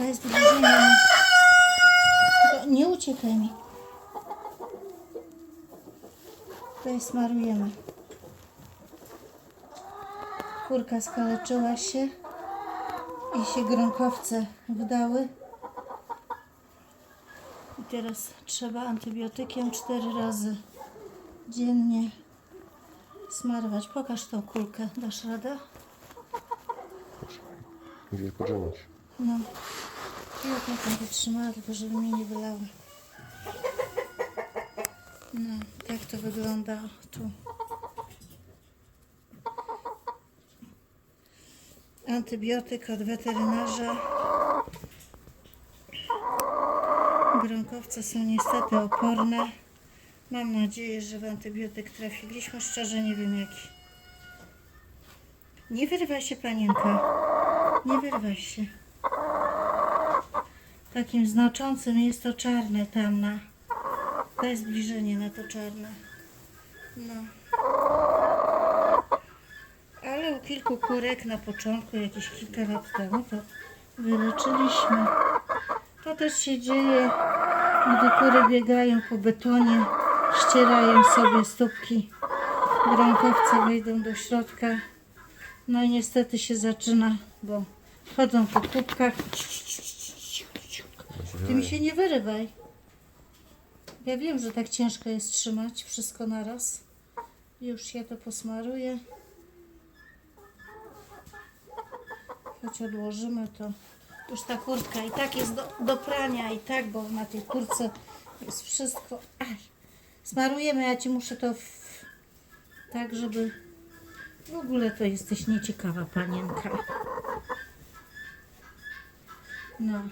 Zbliżenie. Tylko nie uciekaj mi. Tutaj smarujemy. Kurka skaleczyła się i się gronkowce wdały. I teraz trzeba antybiotykiem cztery razy dziennie smarować. Pokaż tą kulkę. Dasz radę? Je pożenić. No. Ja tak będę trzymała, tylko żeby mnie nie wylały. No, tak to wygląda tu. Antybiotyk od weterynarza. Gronkowce są niestety oporne. Mam nadzieję, że w antybiotyk trafiliśmy. Szczerze nie wiem jaki. Nie wyrywaj się, panienka. Nie wyrwaj się. Takim znaczącym jest to czarne tam na. Daj zbliżenie na to czarne. No. Ale u kilku kurek na początku, jakieś kilka lat temu, to wyleczyliśmy. To też się dzieje, gdy kury biegają po betonie, ścierają sobie stópki. Gronkowce wejdą do środka. No i niestety się zaczyna, bo chodzą po kubkach. Ty mi się nie wyrywaj. Ja wiem, że tak ciężko jest trzymać wszystko naraz. Już ja to posmaruję. Choć odłożymy to. Już ta kurtka i tak jest do, do prania i tak, bo na tej kurce jest wszystko. Aj. Smarujemy, ja ci muszę to w... tak, żeby w ogóle to jesteś nieciekawa panienka. No.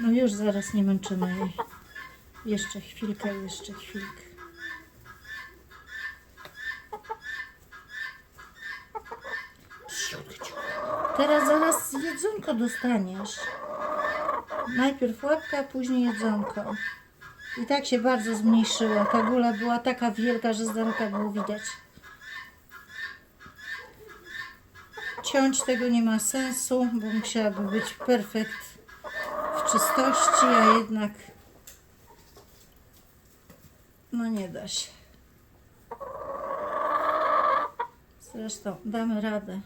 No już zaraz nie męczymy jej. Jeszcze chwilkę, jeszcze chwilkę. Teraz zaraz jedzonko dostaniesz. Najpierw łapka, później jedzonko. I tak się bardzo zmniejszyła. Ta gula była taka wielka, że z daleka było widać. Ciąć tego nie ma sensu, bo musiałaby być perfekt czystości, a jednak no nie da się. Zresztą damy radę.